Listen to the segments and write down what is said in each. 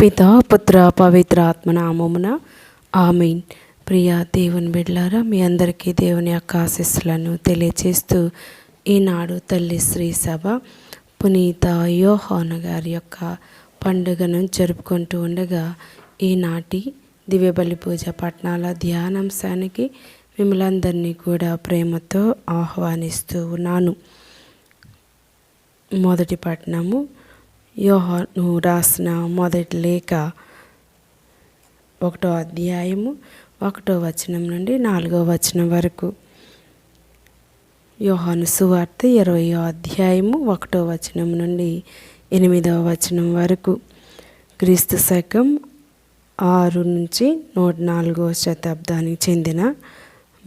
పిత పుత్ర పవిత్ర ఆత్మనామమున ఆమెన్. ప్రియ దేవుని బిడ్లారా మీ అందరికీ దేవుని యొక్క ఆశీస్సులను తెలియచేస్తూ ఈనాడు తల్లి శ్రీ సభ పునీత యోహాను గారి యొక్క పండుగను జరుపుకుంటూ ఉండగా ఈనాటి దివ్యబలి పూజ పట్నాల ధ్యానాంశానికి మిమ్మల్ని కూడా ప్రేమతో ఆహ్వానిస్తూ ఉన్నాను. మొదటి పట్టణము యోహాను రాసిన మొదటి లేఖ ఒకటో అధ్యాయము ఒకటో వచనం నుండి నాలుగో వచనం వరకు. యోహాను సువార్త ఇరవయో అధ్యాయము ఒకటో వచనం నుండి ఎనిమిదవ వచనం వరకు. క్రీస్తు శకం ఆరు నుంచి నూట నాలుగో శతాబ్దానికి చెందిన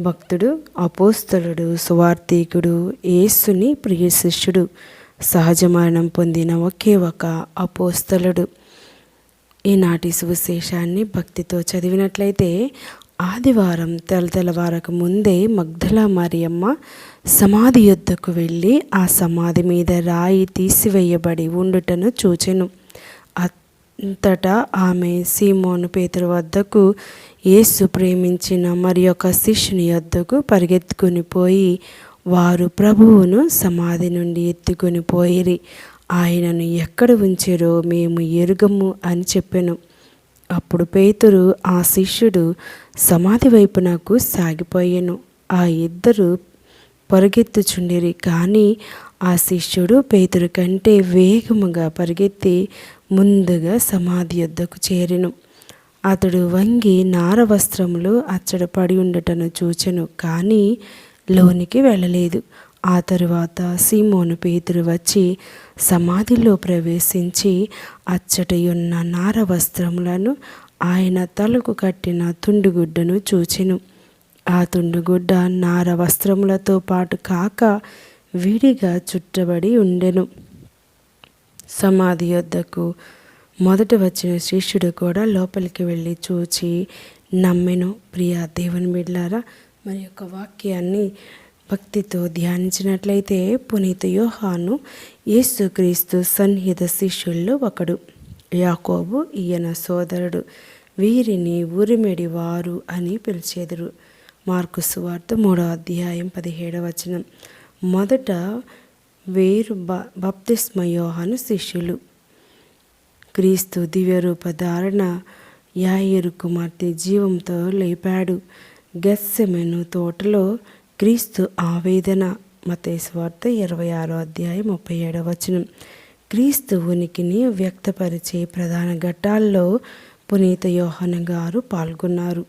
భక్తుడు అపోస్తలుడు సువార్థికుడు యేసుని ప్రియ శిష్యుడు. సహజ మరణం పొందిన ఒకే ఒక అపోస్తలుడు. ఈనాటి సువిశేషాన్ని భక్తితో చదివినట్లయితే ఆదివారం తెలతెలవారకు ముందే మగ్ధల మరియమ్మ సమాధి యొద్దకు వెళ్ళి ఆ సమాధి మీద రాయి తీసివేయబడి ఉండుటను చూచెను. అంతటా ఆమె సీమోను పేతురు వద్దకు యేసు ప్రేమించిన మరి ఒక శిష్యుని వద్దకు పరిగెత్తుకుని పోయి వారు ప్రభువును సమాధి నుండి ఎత్తుకొని పోయిరి. ఆయనను ఎక్కడ ఉంచారో మేము ఎరుగము అని చెప్పాను. అప్పుడు పేతురు ఆ శిష్యుడు సమాధి వైపునకు సాగిపోయాను. ఆ ఇద్దరు పరిగెత్తుచుండేరి. కానీ ఆ శిష్యుడు పేతురు కంటే వేగముగా పరిగెత్తి ముందుగా సమాధి యొద్దకు చేరెను. అతడు వంగి నార వస్త్రములు అచ్చడపడి ఉండటను చూచెను. కానీ లోనికి వెళ్ళలేదు. ఆ తరువాత సీమోను పేతురు వచ్చి సమాధిలో ప్రవేశించి అచ్చటయున్న నార వస్త్రములను ఆయన తలకు కట్టిన తుండుగుడ్డను చూచెను. ఆ తుండుగుడ్డ నార వస్త్రములతో పాటు కాక విడిగా చుట్టబడి ఉండెను. సమాధి యొద్దకు మొదట వచ్చిన శిష్యుడు కూడా లోపలికి వెళ్ళి చూచి నమ్మెను. ప్రియా దేవుని బిడ్లారా మరి యొక్క వాక్యాన్ని భక్తితో ధ్యానించినట్లయితే పునీత యోహాను యేసుక్రీస్తు సన్నిహిత శిష్యుల్లో ఒకడు. యాకోబు ఈయన సోదరుడు వీరిని ఊరిమెడి వారు అని పిలిచేదురు. మార్కు సువార్త మూడో అధ్యాయం పదిహేడవ వచనం. మొదట వేరు బ బప్తిస్మ యోహాను శిష్యులు. క్రీస్తు దివ్యరూప ధారణ యాయరు కుమార్తె జీవంతో లేపాడు. గెస్సెమెను తోటలో క్రీస్తు ఆవేదన. మతేశ్వార్త ఇరవై ఆరో అధ్యాయం ముప్పై ఏడవ వచనం. క్రీస్తు ఉనికిని వ్యక్తపరిచే ప్రధాన ఘట్టాల్లో పునీత యోహన గారు పాల్గొన్నారు.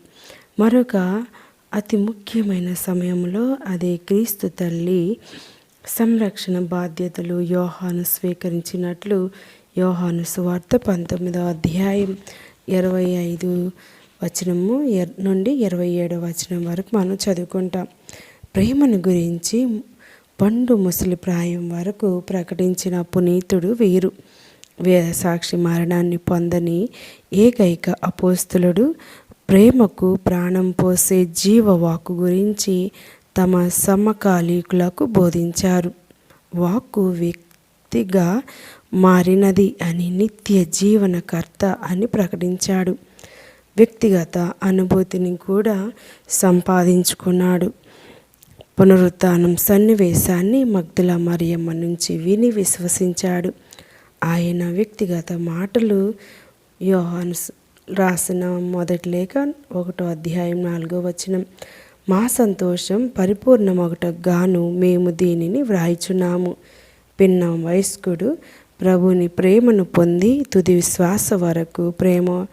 మరొక అతి ముఖ్యమైన సమయంలో అదే క్రీస్తు తల్లి సంరక్షణ బాధ్యతలు యోహాను స్వీకరించినట్లు యోహాను సువార్త పంతొమ్మిదో అధ్యాయం ఇరవై ఐదు వచనము నుండి ఇరవై ఏడవ వచనం వరకు మనం చదువుకుంటాం. ప్రేమను గురించి పండు ముసలి ప్రాయం వరకు ప్రకటించిన పునీతుడు వీరు. వేదసాక్షి మరణాన్ని పొందని ఏకైక అపోస్తులుడు ప్రేమకు ప్రాణం పోసే జీవవాకు గురించి తమ సమకాలీకులకు బోధించారు. వాక్కు వ్యక్తిగా మారినది అని నిత్య జీవనకర్త అని ప్రకటించాడు. వ్యక్తిగత అనుభూతిని కూడా సంపాదించుకున్నాడు. పునరుత్నం సన్నివేశాన్ని మగ్ధుల మరియమ్మ నుంచి విని విశ్వసించాడు. ఆయన వ్యక్తిగత మాటలు యోహాను రాసిన మొదటి లేఖ ఒకటో అధ్యాయం నాలుగో వచనం. మా సంతోషం పరిపూర్ణమొకటకు గాను మేము దీనిని వ్రాయిచున్నాము. పిన్న వయస్కుడు ప్రభుని ప్రేమను పొంది తుది శ్వాస వరకు ప్రేమ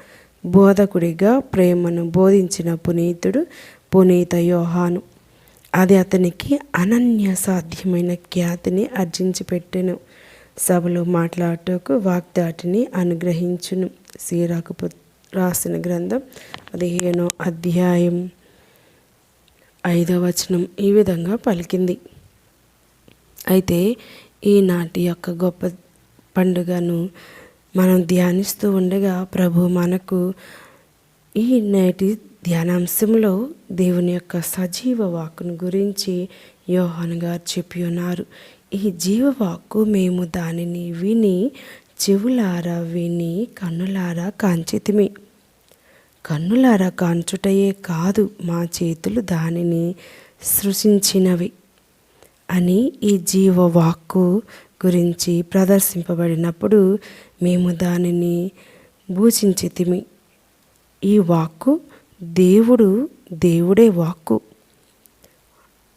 బోధకుడిగా ప్రేమను బోధించిన పునీతుడు పునీత యోహాను. అది అతనికి అనన్య సాధ్యమైన ఖ్యాతిని అర్జించి పెట్టెను. సభలో మాట్లాడటకు వాగ్దాటిని అనుగ్రహించును. సీరాకు రాసిన గ్రంథం పదిహేనో అధ్యాయం ఐదవ వచనం ఈ విధంగా పలికింది. అయితే ఈనాటి యొక్క గొప్ప పండుగను మనం ధ్యానిస్తూ ఉండగా ప్రభు మనకు ఈ నేటి ధ్యానాంశంలో దేవుని యొక్క సజీవ వాక్కును గురించి యోహన్ గారు చెప్పి ఉన్నారు. ఈ జీవవాక్కు మేము దానిని విని చెవులారా విని కన్నులారా కాంచితిమి. కన్నులారా కాంచుటయే కాదు మా చేతులు దానిని సృష్టించినవి అని ఈ జీవవాక్కు గురించి ప్రదర్శింపబడినప్పుడు మేము దానిని భూషించితిమి ఈ వాక్కు దేవుడు దేవుడే వాక్కు.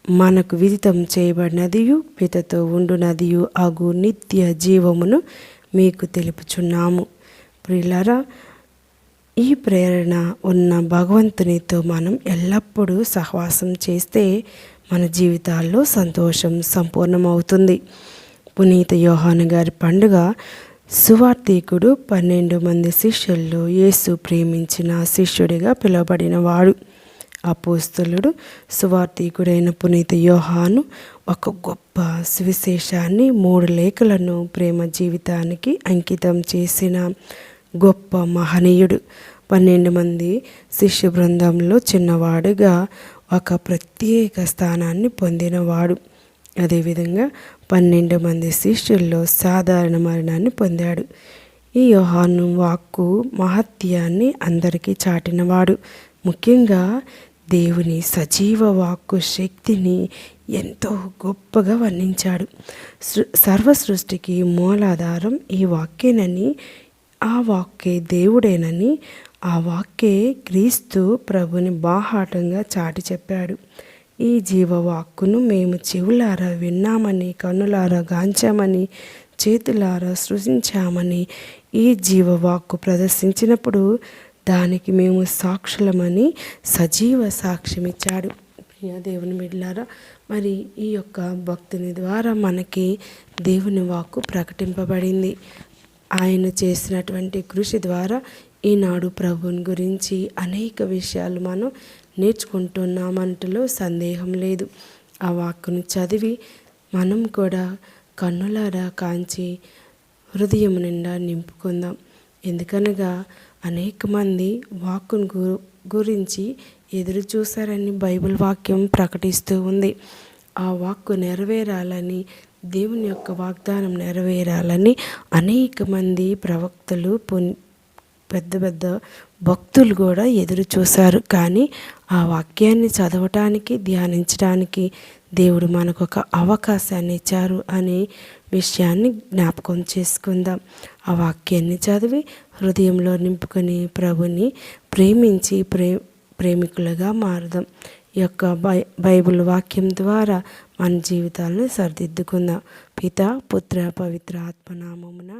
మనకు విదితం చేయబడినదియు పితతో ఉండునదియు అగు నిత్య జీవమును మీకు తెలుపుచున్నాము. ప్రియులరా ఈ ప్రేరణ ఉన్న భగవంతునితో మనం ఎల్లప్పుడూ సహవాసం చేస్తే మన జీవితాల్లో సంతోషం సంపూర్ణమవుతుంది. పునీత యోహాను గారి పండుగ సువార్థీకుడు పన్నెండు మంది శిష్యుల్లో యేసు ప్రేమించిన శిష్యుడిగా పిలువబడిన వాడు. అపోస్తలుడు సువార్థికుడైన పునీత యోహాను ఒక గొప్ప సువిశేషాన్ని మూడు లేఖలను ప్రేమ జీవితానికి అంకితం చేసిన గొప్ప మహనీయుడు. పన్నెండు మంది శిష్య బృందంలో చిన్నవాడుగా ఒక ప్రత్యేక స్థానాన్ని పొందినవాడు. అదేవిధంగా పన్నెండు మంది శిష్యుల్లో సాధారణ మరణాన్ని పొందాడు. ఈ యోహాను వాక్కు మహత్యాన్ని అందరికీ చాటినవాడు. ముఖ్యంగా దేవుని సజీవ వాక్కు శక్తిని ఎంతో గొప్పగా వర్ణించాడు. సృ సర్వ సృష్టికి మూలాధారం ఈ వాక్యేనని ఆ వాక్యే దేవుడేనని ఆ వాక్యే క్రీస్తు ప్రభుని బాహాటంగా చాటి చెప్పాడు. ఈ జీవవాక్కును మేము చెవులారా విన్నామని కన్నులారా గాంచామని చేతులారా సృజించామని ఈ జీవవాక్కు ప్రదర్శించినప్పుడు దానికి మేము సాక్షులమని సజీవ సాక్ష్యమిచ్చాడు. ప్రియ దేవుని మిడ్లారా మరి ఈ యొక్క భక్తుని ద్వారా మనకి దేవుని వాక్కు ప్రకటింపబడింది. ఆయన చేసినటువంటి కృషి ద్వారా ఈనాడు ప్రభుని గురించి అనేక విషయాలు మనం నేర్చుకుంటున్నామంటలో సందేహం లేదు. ఆ వాక్కును చదివి మనం కూడా కన్నులారా కాంచి హృదయం నిండా నింపుకుందాం. ఎందుకనగా అనేక మంది వాక్కును గు గురించి ఎదురు చూశారని బైబిల్ వాక్యం ప్రకటిస్తూ ఉంది. ఆ వాక్కు నెరవేరాలని దేవుని యొక్క వాగ్దానం నెరవేరాలని అనేక మంది ప్రవక్తలు పున్ పెద్ద పెద్ద భక్తులు కూడా ఎదురు చూశారు. కానీ ఆ వాక్యాన్ని చదవటానికి ధ్యానించడానికి దేవుడు మనకు ఒక అవకాశాన్ని ఇచ్చారు అనే విషయాన్ని జ్ఞాపకం చేసుకుందాం. ఆ వాక్యాన్ని చదివి హృదయంలో నింపుకొని ప్రభుని ప్రేమించి ప్రే ప్రేమికులుగా మారుదాం. ఈ యొక్క బై బైబిల్ వాక్యం ద్వారా మన జీవితాలను సరిదిద్దుకుందాం. పిత పుత్ర పవిత్ర ఆత్మనామమున